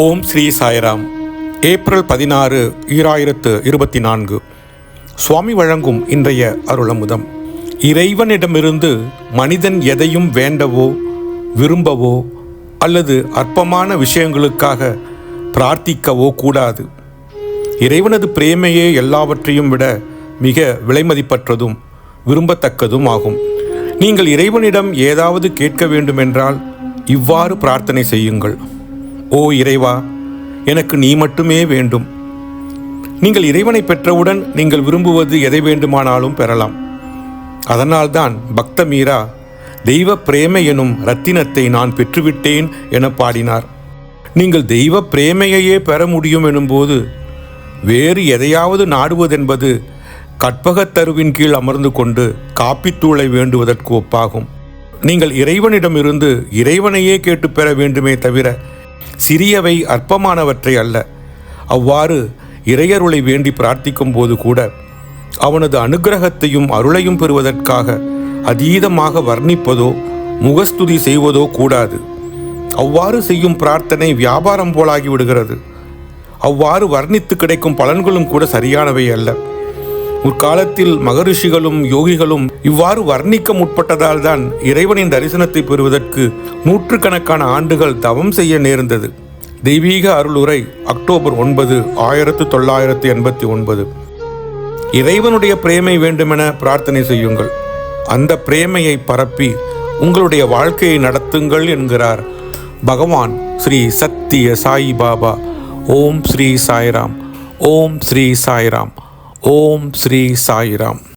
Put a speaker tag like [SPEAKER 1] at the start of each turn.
[SPEAKER 1] ஓம் Sri Sairam. April பதினாறு ஈராயிரத்து இருபத்தி நான்கு. சுவாமி வழங்கும் இன்றைய அருளமுதம். இறைவனிடமிருந்து மனிதன் எதையும் வேண்டவோ விரும்பவோ அல்லது அற்பமான விஷயங்களுக்காக பிரார்த்திக்கவோ கூடாது. இறைவனது பிரேமையே எல்லாவற்றையும் விட மிக விலைமதிப்பற்றதும் விரும்பத்தக்கதும் ஆகும். நீங்கள் இறைவனிடம் ஏதாவது கேட்க வேண்டுமென்றால் இவ்வாறு பிரார்த்தனை செய்யுங்கள். ஓ இறைவா எனக்கு நீ மட்டுமே வேண்டும். நீங்கள் இறைவனை பெற்றவுடன் நீங்கள் விரும்புவது எதை வேண்டுமானாலும் பெறலாம். அதனால்தான் பக்த மீரா தெய்வ பிரேமை எனும் ரத்தினத்தை நான் பெற்றுவிட்டேன் என பாடினார். நீங்கள் தெய்வ பிரேமையையே பெற முடியும் எனும்போது வேறு எதையாவது நாடுவதென்பது கற்பகத்தருவின் கீழ் அமர்ந்து கொண்டு காப்பித்தூளை வேண்டுவதற்கு ஒப்பாகும். நீங்கள் இறைவனிடமிருந்து இறைவனையே கேட்டு பெற வேண்டுமே தவிர சிறியவை அற்பமானவற்றை அல்ல. அவ்வாறு இறையருளை வேண்டி பிரார்த்திக்கும் போது கூட அவனது அனுக்கிரகத்தையும் அருளையும் பெறுவதற்காக அதீதமாக வர்ணிப்பதோ முகஸ்துதி செய்வதோ கூடாது. அவ்வாறு செய்யும் பிரார்த்தனை வியாபாரம் போலாகி விடுகிறது. அவ்வாறு வர்ணித்து கிடைக்கும் பலன்களும் கூட சரியானவை அல்ல. முற்காலத்தில் மகரிஷிகளும் யோகிகளும் இவ்வாறு வர்ணிக்க முற்பட்டதால் தான் இறைவனின் தரிசனத்தை பெறுவதற்கு நூற்றுக்கணக்கான ஆண்டுகள் தவம் செய்ய நேர்ந்தது. தெய்வீக அருளுரை அக்டோபர் ஒன்பது ஆயிரத்து தொள்ளாயிரத்து எண்பத்தி ஒன்பது. இறைவனுடைய பிரேமை வேண்டுமென பிரார்த்தனை செய்யுங்கள். அந்த பிரேமையை பரப்பி உங்களுடைய வாழ்க்கையை நடத்துங்கள் என்கிறார் பகவான் ஸ்ரீ சத்திய சாய் பாபா ஓம் ஸ்ரீ சாய்ராம். ஓம் ஸ்ரீ சாய்ராம். ஓம் ஸ்ரீ சாய்ராம்.